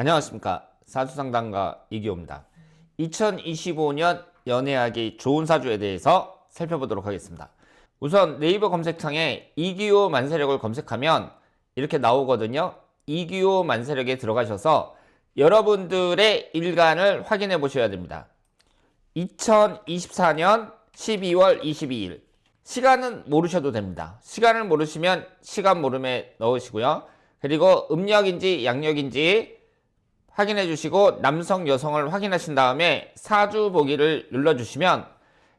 안녕하십니까 사주상담가 이기호입니다. 2025년 연애하기 좋은 사주에 대해서 살펴보도록 하겠습니다. 우선 네이버 검색창에 이기호 만세력을 검색하면 이렇게 나오거든요. 이기호 만세력에 들어가셔서 여러분들의 일간을 확인해 보셔야 됩니다. 2024년 12월 22일 시간은 모르셔도 됩니다. 시간을 모르시면 시간 모름에 넣으시고요. 그리고 음력인지 양력인지 확인해 주시고 남성 여성을 확인하신 다음에 사주 보기를 눌러 주시면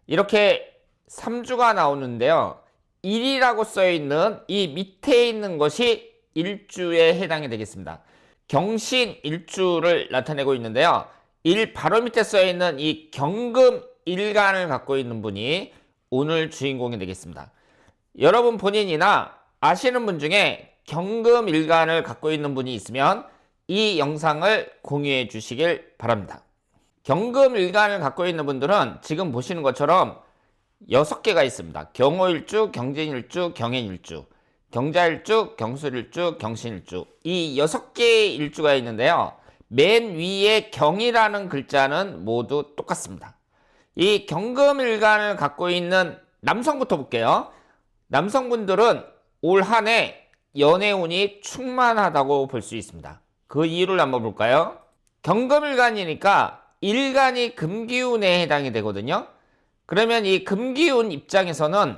이렇게 3주가 나오는데요. 1이라고 써 있는 이 밑에 있는 것이 일주에 해당이 되겠습니다. 경신 일주를 나타내고 있는데요. 일 바로 밑에 써 있는 이 경금 일간을 갖고 있는 분이 오늘 주인공이 되겠습니다. 여러분 본인이나 아시는 분 중에 경금 일간을 갖고 있는 분이 있으면 이 영상을 공유해 주시길 바랍니다. 경금 일간을 갖고 있는 분들은 지금 보시는 것처럼 여섯 개가 있습니다. 경호일주, 경진일주, 경인일주, 경자일주, 경술일주, 경신일주. 이 여섯 개의 일주가 있는데요. 맨 위에 경이라는 글자는 모두 똑같습니다. 이 경금일간을 갖고 있는 남성부터 볼게요. 남성분들은 올 한 해 연애운이 충만하다고 볼 수 있습니다. 그 이유를 한번 볼까요? 경금일간이니까 일간이 금기운에 해당이 되거든요. 그러면 이 금기운 입장에서는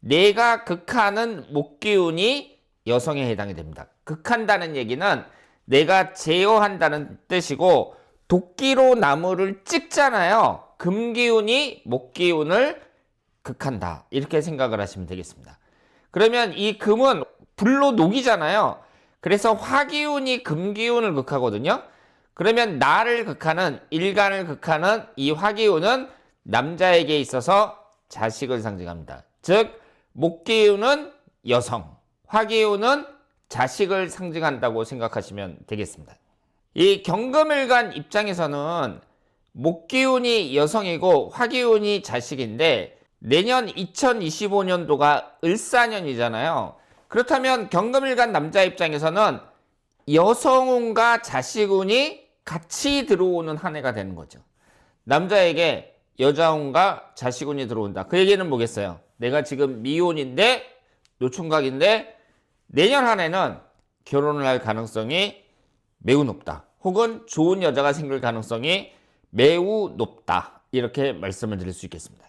내가 극하는 목기운이 여성에 해당이 됩니다. 극한다는 얘기는 내가 제어한다는 뜻이고 도끼로 나무를 찍잖아요. 금기운이 목기운을 극한다. 이렇게 생각을 하시면 되겠습니다. 그러면 이 금은 불로 녹이잖아요. 그래서 화기운이 금기운을 극하거든요. 그러면 나를 극하는 일간을 극하는 이 화기운은 남자에게 있어서 자식을 상징합니다. 즉 목기운은 여성, 화기운은 자식을 상징한다고 생각하시면 되겠습니다. 이 경금일간 입장에서는 목기운이 여성이고 화기운이 자식인데 내년 2025년도가 을사년이잖아요. 그렇다면 경금일간 남자 입장에서는 여성운과 자식운이 같이 들어오는 한 해가 되는 거죠. 남자에게 여자운과 자식운이 들어온다. 그 얘기는 뭐겠어요? 내가 지금 미혼인데 노총각인데 내년 한 해는 결혼을 할 가능성이 매우 높다. 혹은 좋은 여자가 생길 가능성이 매우 높다. 이렇게 말씀을 드릴 수 있겠습니다.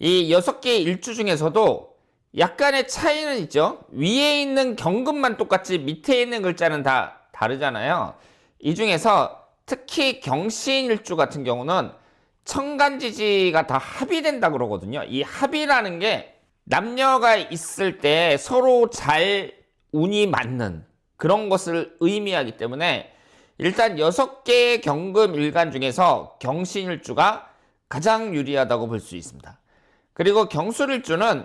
이 여섯 개의 일주 중에서도 약간의 차이는 있죠. 위에 있는 경금만 똑같지 밑에 있는 글자는 다 다르잖아요. 이 중에서 특히 경신일주 같은 경우는 천간지지가 다 합의된다 그러거든요. 이 합의라는 게 남녀가 있을 때 서로 잘 운이 맞는 그런 것을 의미하기 때문에 일단 여섯 개의 경금 일간 중에서 경신일주가 가장 유리하다고 볼 수 있습니다. 그리고 경술일주는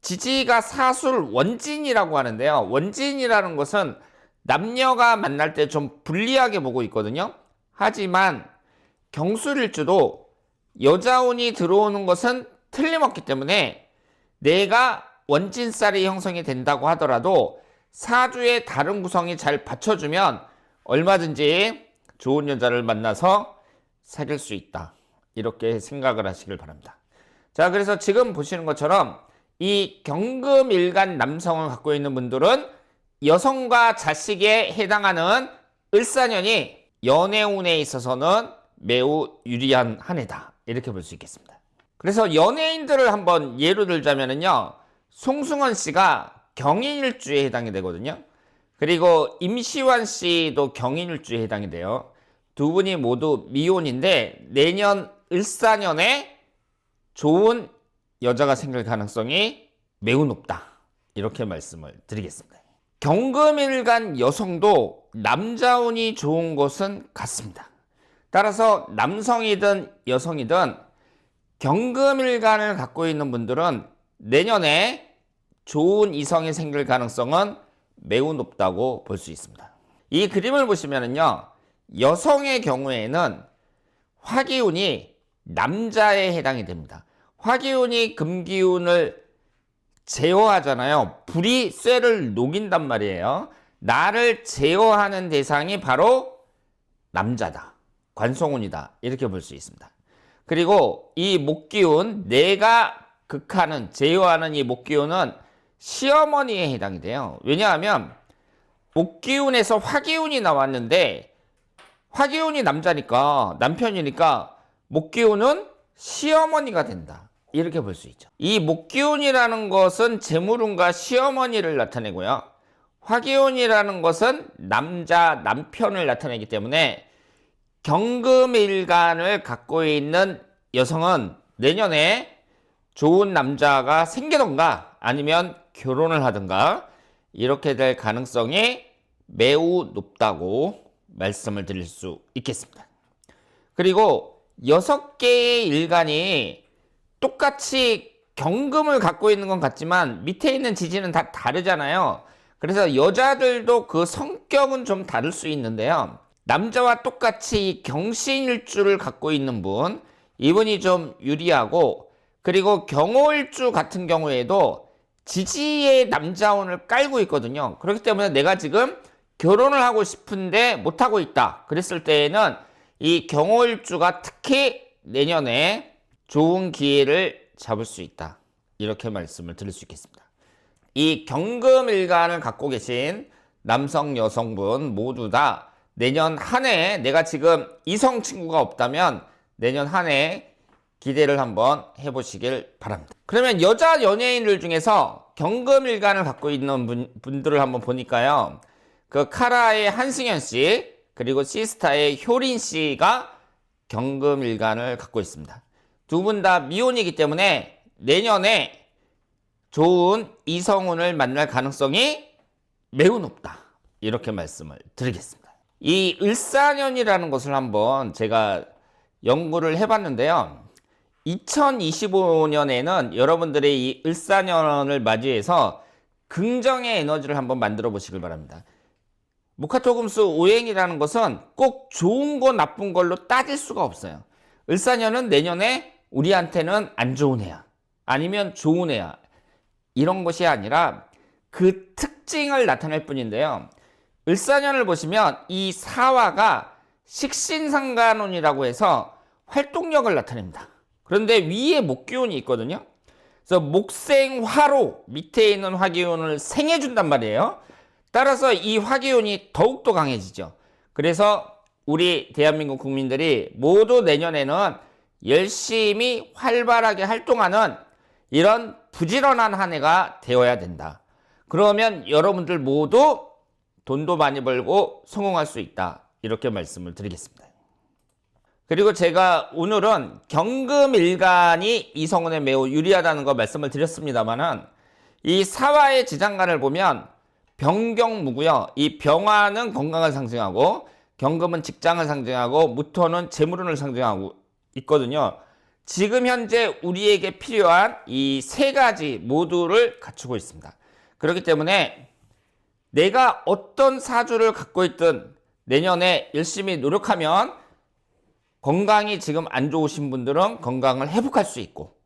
지지가 사술 원진이라고 하는데요. 원진이라는 것은 남녀가 만날 때 좀 불리하게 보고 있거든요. 하지만 경술일주도 여자운이 들어오는 것은 틀림없기 때문에 내가 원진살이 형성이 된다고 하더라도 사주의 다른 구성이 잘 받쳐주면 얼마든지 좋은 여자를 만나서 사귈 수 있다. 이렇게 생각을 하시길 바랍니다. 자, 그래서 지금 보시는 것처럼 이 경금일간 남성을 갖고 있는 분들은 여성과 자식에 해당하는 을사년이 연애운에 있어서는 매우 유리한 한 해다. 이렇게 볼 수 있겠습니다. 그래서 연예인들을 한번 예로 들자면요. 송승헌 씨가 경인일주에 해당이 되거든요. 그리고 임시완 씨도 경인일주에 해당이 돼요. 두 분이 모두 미혼인데 내년 을사년에 좋은 여자가 생길 가능성이 매우 높다. 이렇게 말씀을 드리겠습니다. 경금일간 여성도 남자운이 좋은 것은 같습니다. 따라서 남성이든 여성이든 경금일간을 갖고 있는 분들은 내년에 좋은 이성이 생길 가능성은 매우 높다고 볼 수 있습니다. 이 그림을 보시면은요, 여성의 경우에는 화기운이 남자에 해당이 됩니다. 화기운이 금기운을 제어하잖아요. 불이 쇠를 녹인단 말이에요. 나를 제어하는 대상이 바로 남자다. 관성운이다. 이렇게 볼 수 있습니다. 그리고 이 목기운, 내가 극하는, 제어하는 이 목기운은 시어머니에 해당이 돼요. 왜냐하면 목기운에서 화기운이 나왔는데 화기운이 남자니까 남편이니까 목기운은 시어머니가 된다. 이렇게 볼 수 있죠. 이 목기운이라는 것은 재물운과 시어머니를 나타내고요. 화기운이라는 것은 남자, 남편을 나타내기 때문에 경금일간을 갖고 있는 여성은 내년에 좋은 남자가 생기던가 아니면 결혼을 하든가 이렇게 될 가능성이 매우 높다고 말씀을 드릴 수 있겠습니다. 그리고 여섯 개의 일간이 똑같이 경금을 갖고 있는 건 같지만 밑에 있는 지지는 다 다르잖아요. 그래서 여자들도 그 성격은 좀 다를 수 있는데요. 남자와 똑같이 경신일주를 갖고 있는 분, 이분이 좀 유리하고, 그리고 경호일주 같은 경우에도 지지의 남자운을 깔고 있거든요. 그렇기 때문에 내가 지금 결혼을 하고 싶은데 못하고 있다. 그랬을 때에는 이 경호일주가 특히 내년에 좋은 기회를 잡을 수 있다. 이렇게 말씀을 드릴 수 있겠습니다. 이 경금 일간을 갖고 계신 남성, 여성분 모두 다 내년 한 해 내가 지금 이성 친구가 없다면 내년 한 해 기대를 한번 해보시길 바랍니다. 그러면 여자 연예인들 중에서 경금 일간을 갖고 있는 분, 분들을 한번 보니까요. 그 카라의 한승현 씨 그리고 시스타의 효린 씨가 경금 일간을 갖고 있습니다. 두 분 다 미혼이기 때문에 내년에 좋은 이성운을 만날 가능성이 매우 높다. 이렇게 말씀을 드리겠습니다. 이 을사년이라는 것을 한번 제가 연구를 해봤는데요. 2025년에는 여러분들의 이 을사년을 맞이해서 긍정의 에너지를 한번 만들어 보시길 바랍니다. 무카토금수 오행이라는 것은 꼭 좋은 거 나쁜 걸로 따질 수가 없어요. 을사년은 내년에 우리한테는 안 좋은 해야 아니면 좋은 해야 이런 것이 아니라 그 특징을 나타낼 뿐인데요. 을사년을 보시면 이 사화가 식신상간운이라고 해서 활동력을 나타냅니다. 그런데 위에 목기운이 있거든요. 그래서 목생화로 밑에 있는 화기운을 생해준단 말이에요. 따라서 이 화기운이 더욱더 강해지죠. 그래서 우리 대한민국 국민들이 모두 내년에는 열심히 활발하게 활동하는 이런 부지런한 한 해가 되어야 된다. 그러면 여러분들 모두 돈도 많이 벌고 성공할 수 있다. 이렇게 말씀을 드리겠습니다. 그리고 제가 오늘은 경금 일간이 이성운에 매우 유리하다는 거 말씀을 드렸습니다만은 이 사화의 지장간을 보면 병경무고요. 이 병화는 건강을 상징하고 경금은 직장을 상징하고 무토는 재물운을 상징하고 있거든요. 지금 현재 우리에게 필요한 이 세 가지 모두를 갖추고 있습니다. 그렇기 때문에 내가 어떤 사주를 갖고 있든 내년에 열심히 노력하면 건강이 지금 안 좋으신 분들은 건강을 회복할 수 있고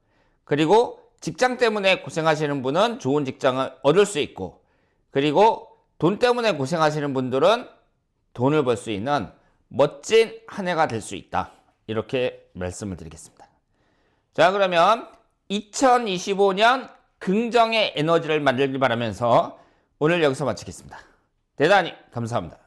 그리고 직장 때문에 고생하시는 분은 좋은 직장을 얻을 수 있고 그리고 돈 때문에 고생하시는 분들은 돈을 벌 수 있는 멋진 한 해가 될 수 있다. 이렇게 말씀을 드리겠습니다. 자, 그러면 2025년 긍정의 에너지를 만들길 바라면서 오늘 여기서 마치겠습니다. 대단히 감사합니다.